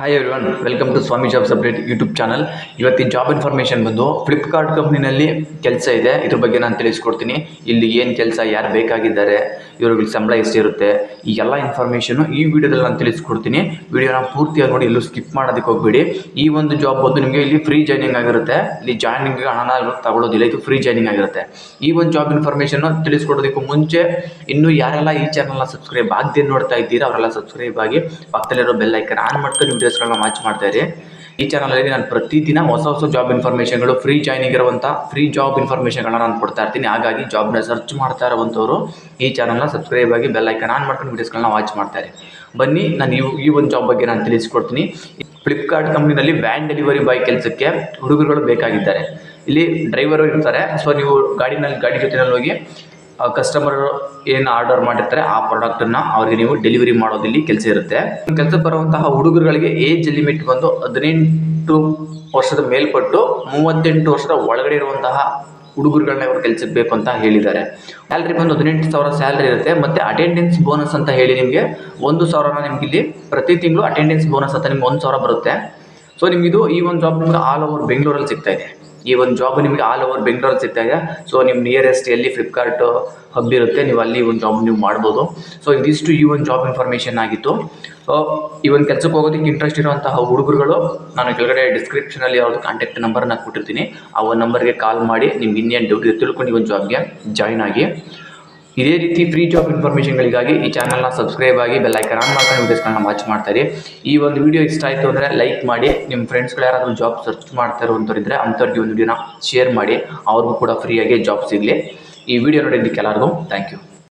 Hi everyone welcome to Swami jobs update YouTube channel ಇವತ್ತಿನ job information ಬಂದು Flipkart ಕಂಪ್ನಿನಲ್ಲಿ ಕೆಲಸ ಇದೆ. ಇದ್ರ ಬಗ್ಗೆ ನಾನು ತಿಳಿಸ್ಕೊಡ್ತೀನಿ. ಇಲ್ಲಿ ಏನು ಕೆಲಸ, ಯಾರು ಬೇಕಾಗಿದ್ದಾರೆ ಇವ್ರಿಗೆ ಸಂಬಳ ಎಷ್ಟಿರುತ್ತೆ, ಈ ಎಲ್ಲ ಇನ್ಫಾರ್ಮೇಷನ್ನು ಈ ವಿಡಿಯೋದಲ್ಲಿ ನಾನು ತಿಳಿಸ್ಕೊಡ್ತೀನಿ. ವಿಡಿಯೋನ ಪೂರ್ತಿಯಾಗಿ ನೋಡಿ ಎಲ್ಲೂ ಸ್ಕಿಪ್ ಮಾಡೋದಕ್ಕೆ ಹೋಗ್ಬೇಡಿ. ಈ ಒಂದು ಜಾಬ್ ಬಂದು ನಿಮಗೆ ಇಲ್ಲಿ ಫ್ರೀ ಜಾಯ್ನಿಂಗ್ ಆಗಿರುತ್ತೆ. ಇಲ್ಲಿ ಜಾಯ್ನಿಂಗ್ ಹಣ ತಗೊಳ್ಳೋದಿಲ್ಲ ಇದು ಫ್ರೀ ಜಾಯ್ನಿಂಗ್ ಆಗಿರುತ್ತೆ. ಈ ಒಂದು ಜಾಬ್ ಇನ್ಫಾರ್ಮೇಷನ್ನು ತಿಳಿಸ್ಕೊಡೋದಕ್ಕೂ ಮುಂಚೆ, ಇನ್ನೂ ಯಾರೆಲ್ಲ ಈ ಚಾನಲ್ನ ಸಬ್ಸ್ಕ್ರೈಬ್ ಆಗದೆ ನೋಡ್ತಾ ಇದ್ದೀರಾ, ಅವರೆಲ್ಲ ಸಬ್ಸ್ಕ್ರೈಬ್ ಆಗಿ ಪಕ್ಕದಲ್ಲಿರೋ ಬೆಲ್ ಐಕನ್ ಆನ್ ಮಾಡ್ಕೊಂಡು ವಿಡಿಯೋಸ್ಗಳನ್ನ ವಾಚ್ ಮಾಡ್ತಾ ಇರಿ. ಈ ಚಾನಲಲ್ಲಿ ನಾನು ಪ್ರತಿದಿನ ಹೊಸ ಹೊಸ ಜಾಬ್ ಇನ್ಫಾರ್ಮೇಷನ್ಗಳು ಫ್ರೀ ಜಾಯ್ನಿಂಗ್ ಇರುವಂಥ ಫ್ರೀ ಜಾಬ್ ಇನ್ಫಾರ್ಮೇಷನ್ಗಳನ್ನ ನಾನು ಕೊಡ್ತಾ ಇರ್ತೀನಿ. ಹಾಗಾಗಿ ಜಾಬ್ನ ಸರ್ಚ್ ಮಾಡ್ತಾ ಇರುವಂಥವ್ರು ಈ ಚಾನಲ್ನ ಸಬ್ಸ್ಕ್ರೈಬ್ ಆಗಿ ಬೆಲ್ ಐಕನ್ ಆನ್ ಮಾಡ್ಕೊಂಡು ವೀಡಿಯೋಸ್ಗಳನ್ನ ವಾಚ್ ಮಾಡ್ತಾರೆ. ಬನ್ನಿ, ನಾನು ಇವು ಈ ಒಂದು ಜಾಬ್ ಬಗ್ಗೆ ನಾನು ತಿಳಿಸ್ಕೊಡ್ತೀನಿ. ಫ್ಲಿಪ್ಕಾರ್ಟ್ ಕಂಪ್ನಿನಲ್ಲಿ ವ್ಯಾನ್ ಡೆಲಿವರಿ ಬಾಯ್ ಕೆಲಸಕ್ಕೆ ಹುಡುಗರುಗಳು ಬೇಕಾಗಿದ್ದಾರೆ. ಇಲ್ಲಿ ಡ್ರೈವರು ಇರ್ತಾರೆ. ಸೊ ನೀವು ಗಾಡಿನಲ್ಲಿ ಗಾಡಿ ಜೊತೆನಲ್ಲಿ ಹೋಗಿ ಕಸ್ಟಮರ್ ಏನು ಆರ್ಡರ್ ಮಾಡಿರ್ತಾರೆ, ಆ ಪ್ರಾಡಕ್ಟನ್ನು ಅವ್ರಿಗೆ ನೀವು ಡೆಲಿವರಿ ಮಾಡೋದಿಲ್ಲಿ ಕೆಲಸ ಇರುತ್ತೆ. ಕೆಲಸಕ್ಕೆ ಬರುವಂತಹ ಹುಡುಗರುಗಳಿಗೆ ಏಜ್ ಲಿಮಿಟ್ ಬಂದು ಹದಿನೆಂಟು ವರ್ಷದ ಮೇಲ್ಪಟ್ಟು ಮೂವತ್ತೆಂಟು ವರ್ಷದ ಒಳಗಡೆ ಇರುವಂತಹ ಹುಡುಗರುಗಳನ್ನ ಇವರು ಕೆಲಸಕ್ಕೆ ಬೇಕು ಅಂತ ಹೇಳಿದ್ದಾರೆ. ಸ್ಯಾಲ್ರಿ ಬಂದು ಹದಿನೆಂಟು ಸಾವಿರ ಸ್ಯಾಲ್ರಿ ಇರುತ್ತೆ. ಮತ್ತು ಅಟೆಂಡೆನ್ಸ್ ಬೋನಸ್ ಅಂತ ಹೇಳಿ ನಿಮಗೆ ಒಂದು ಸಾವಿರನ ನಿಮ್ಗೆ ಇಲ್ಲಿ ಪ್ರತಿ ತಿಂಗಳು ಅಟೆಂಡೆನ್ಸ್ ಬೋನಸ್ ಅಂತ ನಿಮ್ಗೆ ಒಂದು ಸಾವಿರ ಬರುತ್ತೆ. ಸೊ ನಿಮಗಿದು ಈ ಒಂದು ಜಾಬ್ ನಿಮ್ಗೆ ಆಲ್ ಓವರ್ ಬೆಂಗಳೂರಲ್ಲಿ ಸಿಗ್ತಾ ಇದೆ. ಈ ಒಂದು ಜಾಬ್ ನಿಮಗೆ ಆಲ್ ಓವರ್ ಬೆಂಗಳೂರಲ್ಲಿ ಸಿಗ್ತಾ ಇದೆ. ಸೊ ನಿಮ್ಮ ನಿಯರೆಸ್ಟ್ ಎಲ್ಲಿ ಫ್ಲಿಪ್ಕಾರ್ಟ್ ಹಬ್ ಇರುತ್ತೆ, ನೀವು ಅಲ್ಲಿ ಒಂದು ಜಾಬ್ ನೀವು ಮಾಡ್ಬೋದು. ಸೊ ಇದಿಷ್ಟು ಈ ಒಂದು ಜಾಬ್ ಇನ್ಫಾರ್ಮೇಷನ್ ಆಗಿತ್ತು. ಈ ಒಂದು ಕೆಲಸಕ್ಕೆ ಹೋಗೋದಕ್ಕೆ ಇಂಟ್ರೆಸ್ಟ್ ಇರುವಂತಹ ಹುಡುಗರುಗಳು, ನಾನು ಕೆಳಗಡೆ ಡಿಸ್ಕ್ರಿಪ್ಷನಲ್ಲಿ ಅವ್ರದ್ದು ಕಾಂಟ್ಯಾಕ್ಟ್ ನಂಬರ್ನ ಕೊಟ್ಟಿರ್ತೀನಿ. ಆ ಒಂದು ನಂಬರ್ಗೆ ಕಾಲ್ ಮಾಡಿ ನಿಮ್ಗೆ ಇನ್ನೇನು ಡ್ಯೂಟಿ ತಿಳ್ಕೊಂಡು ಈ ಒಂದು ಜಾಬ್ಗೆ ಜಾಯ್ನ್ ಆಗಿ. ಇದೇ ರೀತಿ ಫ್ರೀ ಜಾಬ್ ಇನ್ಫಾರ್ಮೇಷನ್ಗಳಿಗಾಗಿ ಈ ಚಾನಲ್ನ ಸಬ್ಸ್ಕ್ರೈಬ್ ಆಗಿ ಬೆಲ್ ಐಕನ್ ಆನ್ ಮಾಡ್ಕೊಂಡು ವೀಡಿಯೋಸ್ಗಳನ್ನ ವಾಚ್ ಮಾಡ್ತಾರೆ. ಈ ಒಂದು ವಿಡಿಯೋ ಇಷ್ಟ ಆಯಿತು ಅಂದರೆ ಲೈಕ್ ಮಾಡಿ ನಿಮ್ಮ ಫ್ರೆಂಡ್ಸ್ಗಳು ಯಾರಾದರೂ ಜಾಬ್ ಸರ್ಚ್ ಮಾಡ್ತಾ ಇರುವಂಥವ್ರು ಇದ್ದರೆ ಅಂಥವ್ರಿಗೆ ಒಂದು ವಿಡಿಯೋನ ಶೇರ್ ಮಾಡಿ, ಅವ್ರಿಗೂ ಕೂಡ ಫ್ರೀಯಾಗಿ ಜಾಬ್ ಸಿಗಲಿ. ಈ ವಿಡಿಯೋ ನೋಡಿದ್ದಕ್ಕೆ ಎಲ್ಲರಿಗೂ ಥ್ಯಾಂಕ್ ಯು